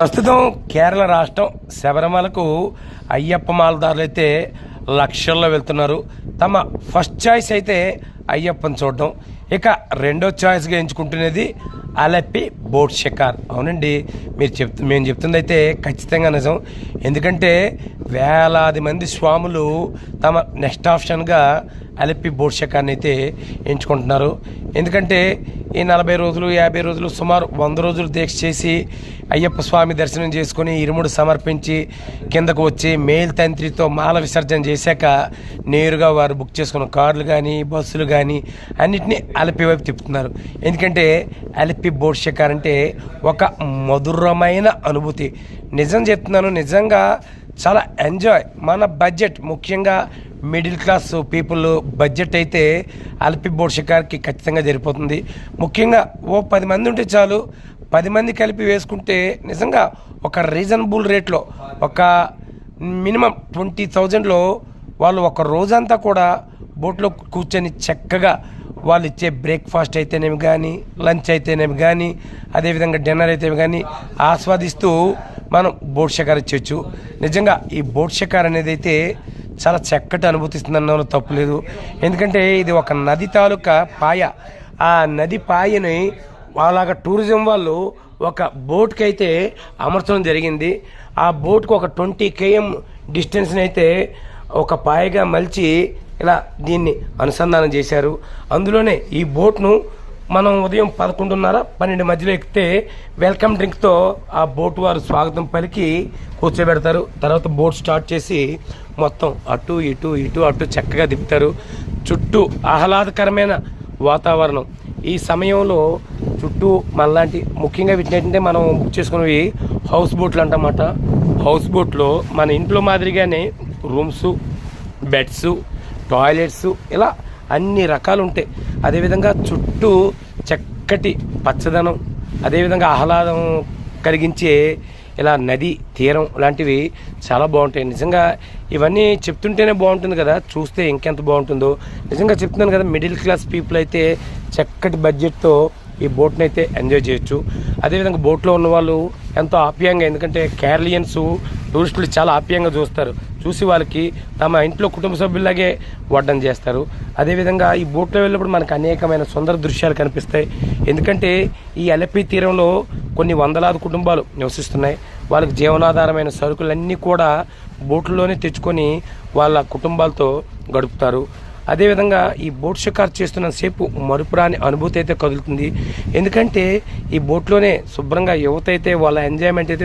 ప్రస్తుతం కేరళ రాష్ట్రం శబరిమలకు అయ్యప్ప మాలదారులు అయితే లక్షల్లో వెళ్తున్నారు. తమ ఫస్ట్ చాయిస్ అయితే అయ్యప్పని చూడడం. ఇక రెండో చాయిస్గా ఎంచుకుంటున్నది అలెప్పి బోట్ షికార్. అవునండి మీరు చెప్తు మేము చెప్తుంది అయితే ఖచ్చితంగా నిజం. ఎందుకంటే వేలాది మంది స్వాములు తమ నెక్స్ట్ ఆప్షన్గా అలెప్పి బోర్షకాన్ని అయితే ఎంచుకుంటున్నారు. ఎందుకంటే ఈ నలభై రోజులు యాభై రోజులు సుమారు వంద రోజులు దీక్ష చేసి అయ్యప్ప స్వామి దర్శనం చేసుకుని ఇరుముడు సమర్పించి కిందకు వచ్చి మేల్ తంత్రితో మాల విసర్జన చేశాక నేరుగా వారు బుక్ చేసుకున్న కార్లు కానీ బస్సులు కానీ అన్నిటినీ అలపి వైపు తిప్పుతున్నారు. ఎందుకంటే అలపి బోట్ అంటే ఒక మధురమైన అనుభూతి. నిజం చెప్తున్నాను నిజంగా చాలా ఎంజాయ్ మన బడ్జెట్ ముఖ్యంగా మిడిల్ క్లాస్ పీపుల్ బడ్జెట్ అయితే అల్పి బోర్డ్ షికార్కి ఖచ్చితంగా జరిపోతుంది ముఖ్యంగా ఓ పది మంది ఉంటే చాలు పది మంది కలిపి వేసుకుంటే నిజంగా ఒక రీజనబుల్ రేట్లో ఒక మినిమం ట్వంటీ థౌజండ్లో వాళ్ళు ఒక రోజంతా కూడా బోట్లో కూర్చొని చక్కగా వాళ్ళు ఇచ్చే బ్రేక్ఫాస్ట్ అయితేనేమి కానీ లంచ్ అయితేనేమి కానీ అదేవిధంగా డిన్నర్ అయితేనేమి కానీ ఆస్వాదిస్తూ మనం బోట్ షికార్ ఇచ్చొచ్చు నిజంగా ఈ బోట్ షికార్ అనేది అయితే చాలా చక్కటి అనుభూతిస్తుందన్న తప్పులేదు ఎందుకంటే ఇది ఒక నది తాలూకా పాయ. ఆ నది పాయని అలాగ టూరిజం వాళ్ళు ఒక బోట్కి అయితే అమర్చడం జరిగింది. ఆ బోట్కు ఒక ట్వంటీ కేఎం డిస్టెన్స్ని అయితే ఒక పాయగా మలిచి ఇలా దీన్ని అనుసంధానం చేశారు. అందులోనే ఈ బోట్ను మనం ఉదయం పదకొండున్నర పన్నెండు మధ్యలో ఎక్కితే వెల్కమ్ డ్రింక్తో ఆ బోట్ వారు స్వాగతం పలికి కూర్చోబెడతారు. తర్వాత బోట్ స్టార్ట్ చేసి మొత్తం అటు ఇటు ఇటు అటు చక్కగా దిప్పుతారు చుట్టూ ఆహ్లాదకరమైన వాతావరణం. ఈ సమయంలో చుట్టూ మనలాంటి ముఖ్యంగా వీటిని మనం బుక్ చేసుకునేవి హౌస్ బోట్లు అంటమాట. హౌస్ బోట్లో మన ఇంట్లో మాదిరిగానే రూమ్స్ బెడ్స్ టాయిలెట్స్ ఇలా అన్ని రకాలు ఉంటాయి అదేవిధంగా చుట్టూ చక్కటి పచ్చదనం అదేవిధంగా ఆహ్లాదం కలిగించే ఇలా నది తీరం లాంటివి చాలా బాగుంటాయి. నిజంగా ఇవన్నీ చెప్తుంటేనే బాగుంటుంది కదా చూస్తే ఇంకెంత బాగుంటుందో. నిజంగా చెప్తున్నాను కదా మిడిల్ క్లాస్ పీపుల్ అయితే చక్కటి బడ్జెట్తో ఈ బోట్ని అయితే ఎంజాయ్ చేయొచ్చు. అదేవిధంగా బోట్లో ఉన్న వాళ్ళు ఎంతో ఆప్యాయంగా ఎందుకంటే కేరళియన్స్ టూరిస్టులు చాలా ఆప్యాయంగా చూస్తారు. చూసి వాళ్ళకి తమ ఇంట్లో కుటుంబ సభ్యులాగే వడ్డం చేస్తారు. అదేవిధంగా ఈ బోట్లో వెళ్ళినప్పుడు మనకు అనేకమైన సుందర దృశ్యాలు కనిపిస్తాయి. ఎందుకంటే ఈ అలపి తీరంలో కొన్ని వందలాది కుటుంబాలు నివసిస్తున్నాయి. వాళ్ళకి జీవనాధారమైన సరుకులన్నీ కూడా బోట్లలోనే తెచ్చుకొని వాళ్ళ కుటుంబాలతో గడుపుతారు. అదేవిధంగా ఈ బోట్ షికార్ చేస్తున్న సేపు మరుపురాని అనుభూతి అయితే కదులుతుంది. ఎందుకంటే ఈ బోట్లోనే శుభ్రంగా యువత అయితే వాళ్ళ ఎంజాయ్మెంట్ అయితే